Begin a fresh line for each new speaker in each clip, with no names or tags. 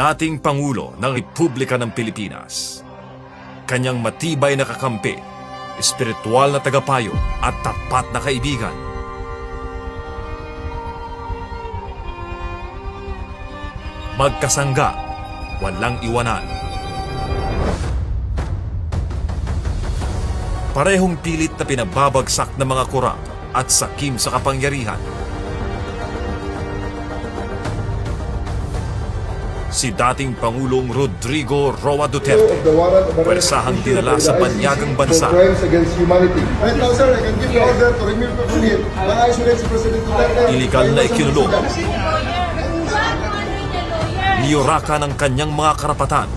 dating Pangulo ng Republika ng Pilipinas. Kanyang matibay na kakampi, espiritual na tagapayo at tapat na kaibigan. Magkasangga, walang iwanan. Parehong pilit na pinababagsak ng mga kurap at sakim sa kapangyarihan. Si dating Pangulong Rodrigo Roa Duterte, Pwersahang dinala sa banyagang bansa. Iligal na ikinulong. Niyuraka ng kanyang mga karapatan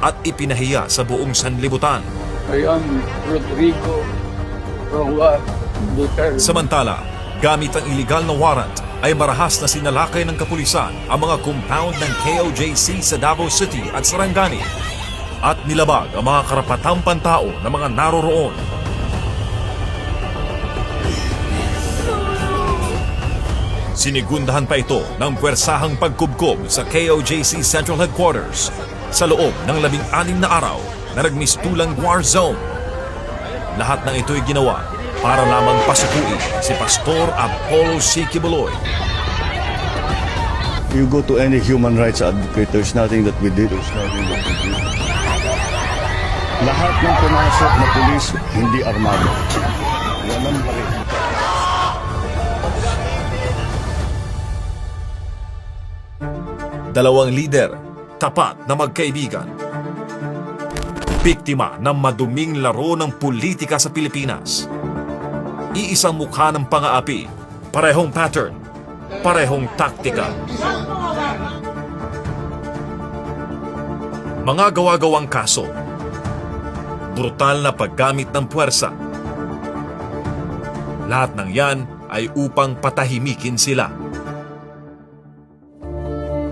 at ipinahiya sa buong sanlibutan.
I am Rodrigo Roa Duterte.
Samantala, gamit ang iligal na warrant ay marahas na sinalakay ng kapulisan ang mga compound ng KOJC sa Davao City at Sarangani at nilabag ang mga karapatang pantao ng mga naroroon. Sinigundahan pa ito ng pwersahang pagkubkob sa KOJC Central Headquarters sa loob ng labing-anim na araw na nagmistulang war zone. Lahat ng ito'y ginawa para lamang pasukuin si Pastor Apollo C. Kibuloy.
You go to any human rights advocate, there's nothing that we did. There's nothing that we did. Lahat ng pumasok na pulis, hindi armado. Walang baril.
Dalawang lider, tapat na magkaibigan. Biktima ng maduming laro ng politika sa Pilipinas. Iisang mukha ng pangaapi, parehong pattern, parehong taktika. Mga gawa-gawang kaso. Brutal na paggamit ng puwersa. Lahat ng yan ay upang patahimikin sila.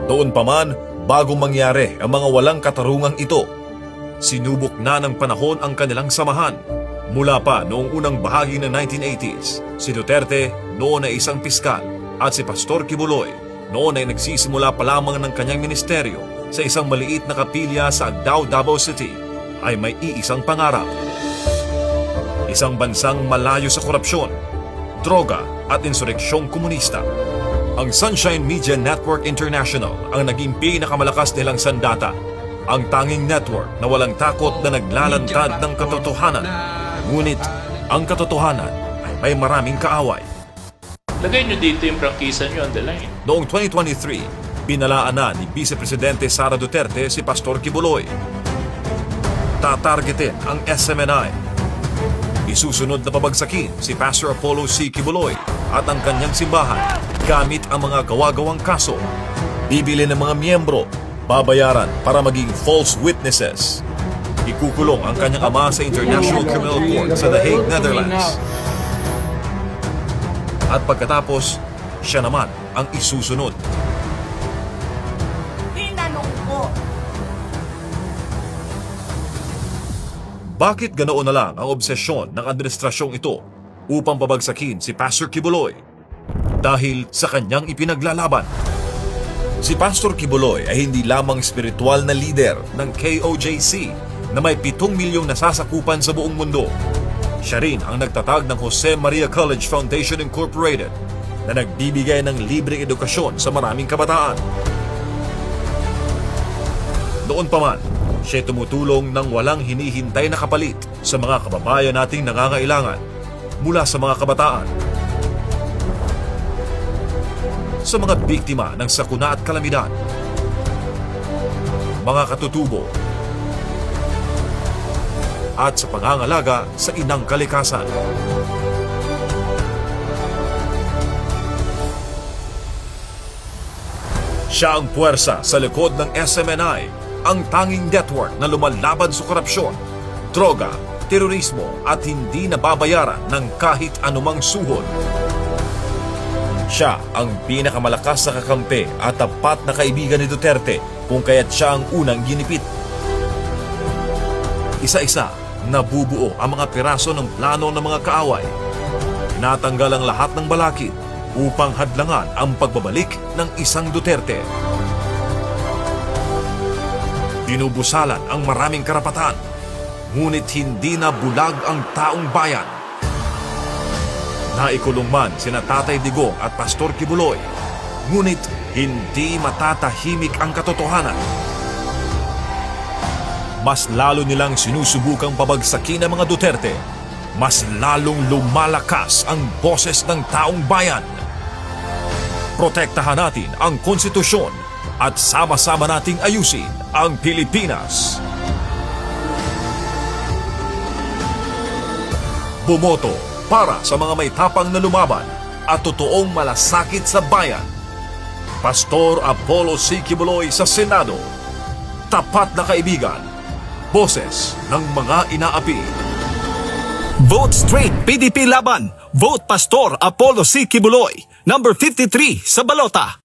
Noon pa man, bago mangyari ang mga walang katarungang ito, sinubok na ng panahon ang kanilang samahan. Mula pa noong unang bahagi ng 1980s, si Duterte noon ay isang piskal at si Pastor Kibuloy noon ay nagsisimula pa lamang ng kanyang ministeryo sa isang maliit na kapilya sa Agdao, Davao City ay may iisang pangarap. Isang bansang malayo sa korupsyon, droga at insureksyong komunista. Ang Sunshine Media Network International ang naging pinakamalakas nilang sandata. Ang tanging network na walang takot na naglalantad ng katotohanan. Ngunit ang katotohanan ay may maraming kaaway.
Lagay nyo dito yung prangkisa nyo on the line.
Noong 2023, pinalaan na ni Vice Presidente Sara Duterte si Pastor Kibuloy. Tatargetin ang SMNI. Isusunod na pabagsakin si Pastor Apollo C. Kibuloy at ang kanyang simbahan gamit ang mga gawa-gawang kaso. Bibili ng mga miyembro, babayaran para maging false witnesses. Ikukulong ang kanyang ama sa International Criminal Court sa The Hague, Netherlands. At pagkatapos, siya naman ang isusunod.
Tinanong ko.
Bakit ganoon na lang ang obsesyon ng administrasyong ito upang pabagsakin si Pastor Kibuloy? Dahil sa kanyang ipinaglalaban. Si Pastor Kibuloy ay hindi lamang spiritual na leader ng KOJC na may pitong milyong nasasakupan sa buong mundo. Siya rin ang nagtatag ng Jose Maria College Foundation Incorporated na nagbibigay ng libreng edukasyon sa maraming kabataan. Noon pa man, siya tumutulong ng walang hinihintay na kapalit sa mga kababayan nating nangangailangan mula sa mga kabataan. Sa mga biktima ng sakuna at kalamidad, mga katutubo, at sa pangangalaga sa inang kalikasan. Siya ang puwersa sa likod ng SMNI, ang tanging network na lumalaban sa korupsyon, droga, terorismo at hindi nababayaran ng kahit anumang suhod. Siya ang pinakamalakas na kakampi at tapat na kaibigan ni Duterte kung kaya't siya ang unang ginipit. Isa-isa, nabubuo ang mga piraso ng plano ng mga kaaway. Tinatanggal ang lahat ng balakid upang hadlangan ang pagbabalik ng isang Duterte. Dinubusalan ang maraming karapatan, ngunit hindi na bulag ang taong bayan. Naikulong man sina Tatay Digong at Pastor Kibuloy, ngunit hindi matatahimik ang katotohanan. Mas lalo nilang sinusubukang pabagsakin ang mga Duterte, mas lalong lumalakas ang boses ng taong bayan. Protektahan natin ang konstitusyon at sama-sama nating ayusin ang Pilipinas. Bumoto para sa mga may tapang na lumaban at totoong malasakit sa bayan. Pastor Apollo C. Kibuloy sa Senado. Tapat na kaibigan. Boses ng mga inaapi.
Vote straight PDP laban. Vote Pastor Apollo C. Kibuloy. Number 53 sa balota.